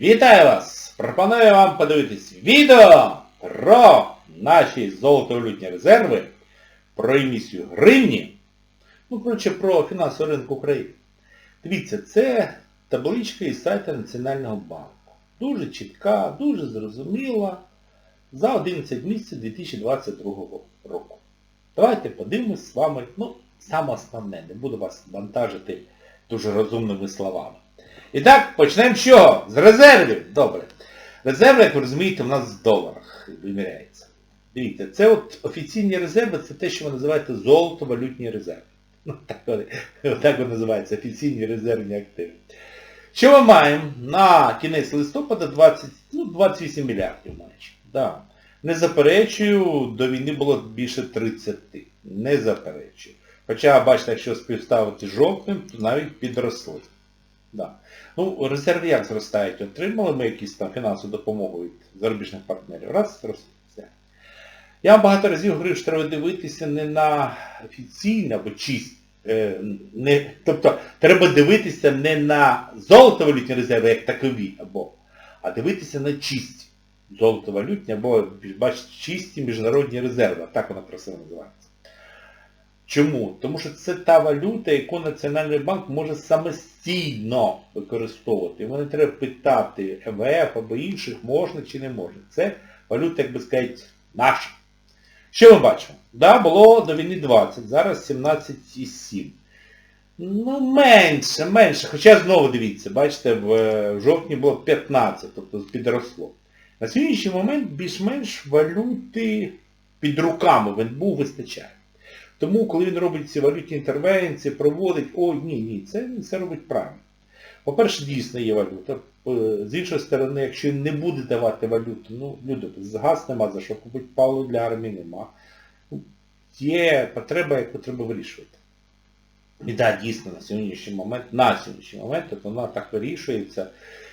Вітаю вас! Пропоную вам подивитись відео про наші золотовалютні резерви, про емісію гривні, ну, коротше, про фінансовий ринок України. Дивіться, це табличка із сайту Національного банку. Дуже чітка, дуже зрозуміла за 11 місяців 2022 року. Давайте подивимось з вами, ну, саме основне, не буду вас вантажити дуже розумними словами. І так, почнемо з чого? З резервів. Добре. Резерви, як ви розумієте, у нас в доларах виміряється. Дивіться, це от офіційні резерви, це те, що ви називаєте золото-валютні резерви. Ну, так вони, так вони називаються, офіційні резервні активи. Що ми маємо на кінець листопада 20, ну, 28 мільярдів майже. Да. Не заперечую, до війни було більше 30. Не заперечую. Хоча, бачите, якщо співставити з жовтним, то навіть підросли. Да. Ну, резерви як зростають? Отримали ми якісь там фінансову допомогу від зарубіжних партнерів. Раз, зросли. Все. Я багато разів говорив, що треба дивитися не на офіційне або чисть. Е, не, тобто треба дивитися не на золотовалютні резерви як такові, або, а дивитися на чисті золотовалютні або бачите, чисті міжнародні резерви. Так вона красиво називається. Чому? Тому що це та валюта, яку Національний банк може самостійно використовувати. Йому не треба питати МВФ або інших, можна чи не можна. Це валюта, як би сказати, наша. Що ми бачимо? Да, було до війни 20, зараз 17,7. Ну, менше, менше. Хоча знову дивіться, бачите, в жовтні було 15, тобто підросло. На сьогоднішній момент більш-менш валюти під руками він був вистачає. Тому, коли він робить ці валютні інтервенції, проводить, ой, ні, ні, це він все робить правильно. По-перше, дійсно є валюта. З іншої сторони, якщо він не буде давати валюту, ну, люди, газ нема за що купити, паливо для армії нема. Є потреба, яку треба вирішувати. І так, дійсно, на сьогоднішній момент, на сьогоднішній момент, от вона так вирішується.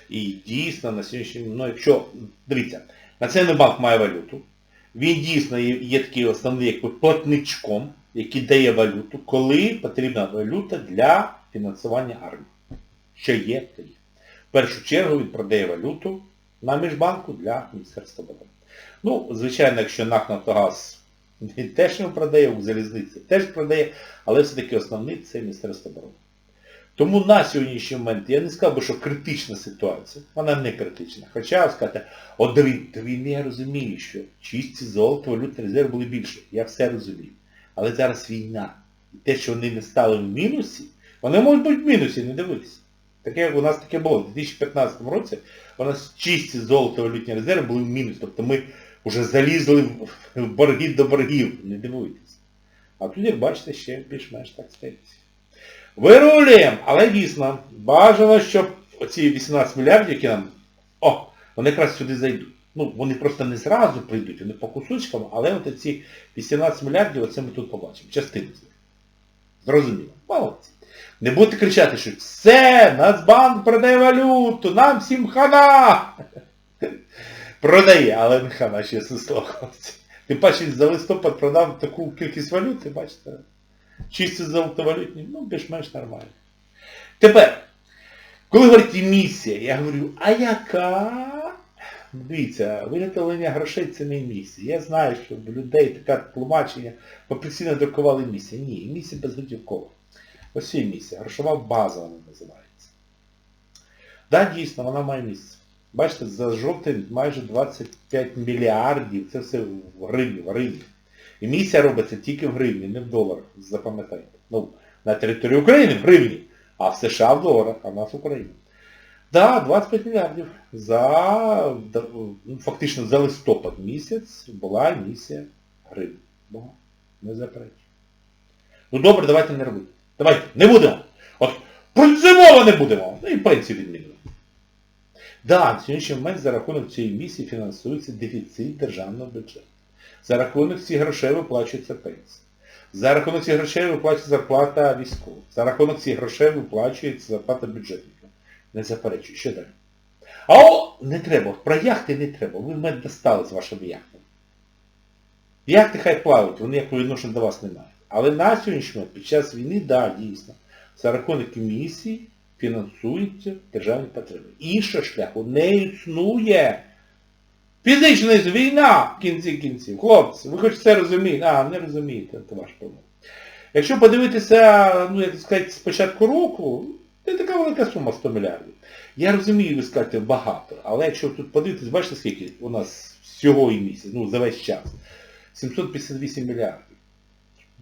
І дійсно на сьогоднішній момент, ну якщо, дивіться, Національний банк має валюту, він дійсно є, є такий основний якби платничком, який дає валюту, коли потрібна валюта для фінансування армії. Що є, то є. В першу чергу він продає валюту на міжбанку для Міністерства оборони. Ну, звичайно, якщо НАК «Нафтогаз» він теж його продає, у залізниці теж продає, але все-таки основний це Міністерство оборони. Тому на сьогоднішній момент я не сказав би, що критична ситуація, вона не критична. Хоча сказати, от до війни, я розумію, що чисті золото, валютні резерви були більше. Я все розумію. Але зараз війна. І те, що вони не стали в мінусі, вони можуть бути в мінусі, не дивитися. Таке, як у нас таке було. У 2015 році у нас чисті золото валютні резерви були в мінус. Тобто ми вже залізли в борги до боргів. Не дивуйтесь. А тут, як бачите, ще більш-менш так стається. Вирулюємо, але дійсно, бажано, щоб оці 18 мільярдів, які нам... О, вони якраз сюди зайдуть. Ну, вони просто не зразу прийдуть, вони по кусочкам, але от ці 18 мільярдів, оце ми тут побачимо. Частину з них. Зрозуміло. Молодці. Не будете кричати, що все, Нацбанк продає валюту, нам всім хана! Продає, але не хана, слово, хлопці. Тим паче за листопад продав таку кількість валюти, бачите? Чисті золотовалютні, ну, більш-менш нормально. Тепер, коли говорить емісія, я говорю, а яка? Дивіться, виготовлення грошей це не емісія. Я знаю, що в людей таке тлумачення професійно друкували емісія. Ні, емісія безготівкова. Ось є емісія. Грошова база вона називається. Так, да, дійсно, вона має місце. Бачите, за жовтень майже 25 мільярдів. Це все в гривні, в гривні. Емісія робиться тільки в гривні, не в доларах, запам'ятайте. Ну, на території України в гривні, а в США в доларах, а в нас в Україні. Так, да, 25 мільярдів. За, ну, фактично за листопад місяць була емісія гривні. Бо не заперечую. Ну добре, давайте не робити. Давайте, не будемо. От принципово не будемо. Ну і пенсію відмінимо. Да, на сьогоднішній момент за рахунок цієї місії фінансується дефіцит державного бюджету. За рахунок цих грошей виплачується пенсія. За рахунок цих грошей виплачується зарплата військових. За рахунок цих грошей виплачується зарплата бюджетників. Не заперечую. Що далі? А о, не треба. Про яхти не треба. Ви в мене достали з вашими яхтами. Яхти хай плавають, вони як відношення до вас не мають. Але на сьогоднішній момент, під час війни, да, дійсно, за рахунок емісії фінансуються державні потреби. Іншого шляху не існує. Фізична війна в кінці кінців. Хлопці, ви хоч це розумієте? А, не розумієте, це ваш проблем. Якщо подивитися, ну як сказати, з початку року, це така велика сума 100 мільярдів. Я розумію, ви скажете, багато, але якщо тут подивитись, бачите, скільки у нас всього і місяць, ну за весь час. 758 мільярдів.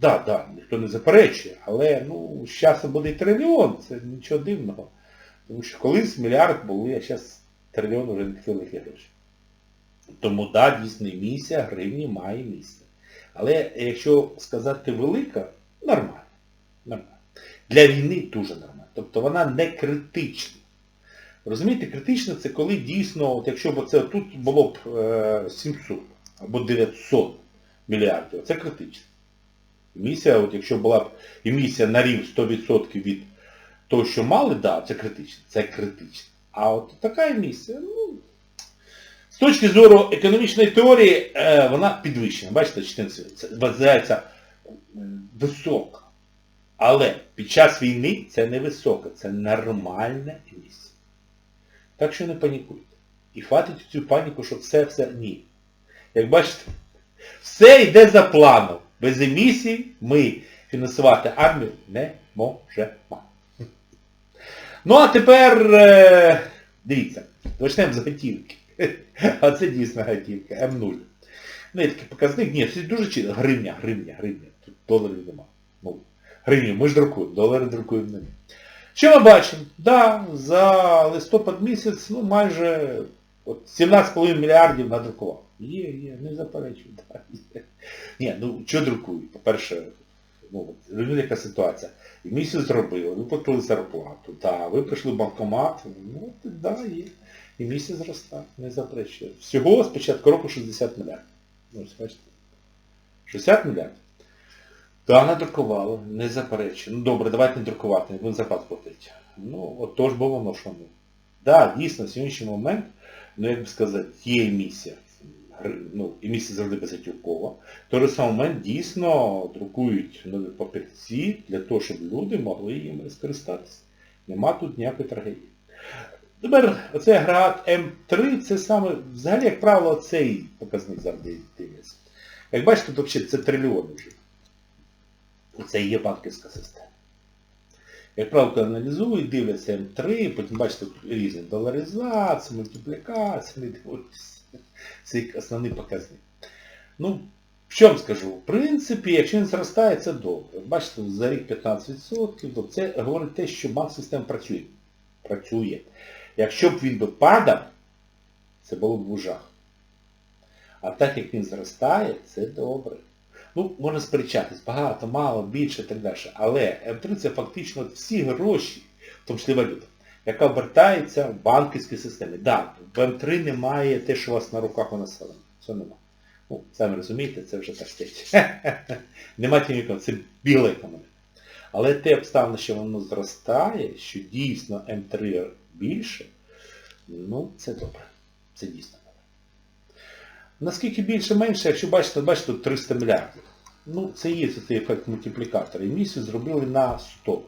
Так, да, так, да, ніхто не заперечує, але ну, з часом буде трильйон, це нічого дивного. Тому що колись мільярд були, а зараз трильйон вже не такі великі гроші. Тому да, дійсно, місія гривні має місце. Але якщо сказати велика, нормально. нормально. Для війни дуже нормально. Тобто вона не критична. Розумієте, критично це коли дійсно, от якщо б це тут було б е, 700 або 900 мільярдів, це критично. Емісія, от якщо була б емісія на рівень 100% від того, що мали, да, це критично. Це критично. А от така емісія, ну, з точки зору економічної теорії, е, вона підвищена. Бачите, 14, це вважається висока. Але під час війни це не висока, це нормальна емісія. Так що не панікуйте. І хватить цю паніку, що все-все ні. Як бачите, все йде за планом. Без емісій ми фінансувати армію не можемо. Ну а тепер, е, дивіться, почнемо з готівки. А це дійсно готівка, М0. Ну, є такий показник, ні, це дуже чітко. Гривня, гривня, гривня. Тут доларів нема. Ну, гривню, ми ж друкуємо, долари друкуємо ми. Що ми бачимо? Да, за листопад місяць, ну майже 17,5 мільярдів надрукував. Є, є, не заперечую. Да. Ні, ну що друкують? По-перше, ну, розумієте, яка ситуація. І місяць зробили, ви платили зарплату, да, ви прийшли в банкомат, ну, да, є. І місяць зростає, не заперечую. Всього з початку року 60 мільярдів. Ну, бачите. 60 мільярдів. Так, надрукували, не заперечую. Ну добре, давайте не друкувати, будемо зарплату платити. Ну, от то ж було воно, що ну. Так, дійсно, в сьогоднішній момент, ну як би сказати, є емісія. Ну, емісія завжди безготівкова. В той же самий момент дійсно друкують нові папірці для того, щоб люди могли їм скористатися. Нема тут ніякої трагедії. Тепер оцей агрегат М3, це саме, взагалі, як правило, цей показник завжди дивиться. Як бачите, тут взагалі це трильйони вже. Це є банківська система. Як правило, аналізують, дивляться М3, потім бачите різні доларизації, мультиплікації, це як основний показник. Ну, що вам скажу? В принципі, якщо він зростає, це добре. Бачите, за рік 15%, то це говорить те, що банк система працює. Працює. Якщо б він би падав, це було б в ужах. А так як він зростає, це добре. Ну, можна сперечатись, багато, мало, більше і так далі. Але М3 це фактично всі гроші, в тому числі валюта, яка обертається в банківській системі. Так, да, в М3 немає те, що у вас на руках у населення. Це нема. Ну, самі розумієте, це вже так стить. Нема тім це біла економіка. Але те обставини, що воно зростає, що дійсно М3 більше, ну, це добре. Це дійсно добре. Наскільки більше-менше, якщо бачите, бачите, тут 300 мільярдів. Ну, це є цей ефект мультиплікатора. Емісію зробили на 100.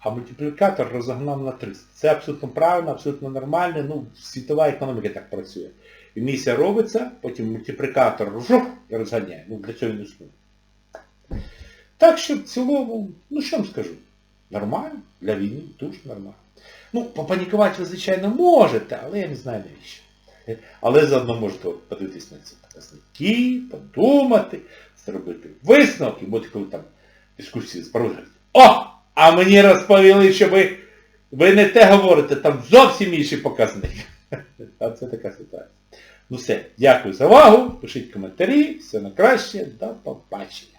А мультиплікатор розогнав на 300. Це абсолютно правильно, абсолютно нормально. Ну, світова економіка так працює. Емісія робиться, потім мультиплікатор жух, розганяє. Ну, для цього він існує. Так що в цілому, ну що вам скажу, нормально, для війни дуже нормально. Ну, попанікувати ви, звичайно, можете, але я не знаю навіщо. Але заодно можете подивитись на ці показники, подумати, зробити висновки, бо коли там дискусії спроводять. О! А мені розповіли, що ви, ви не те говорите, там зовсім інший показник. А це така ситуація. Ну все, дякую за увагу, пишіть коментарі, все на краще, до побачення.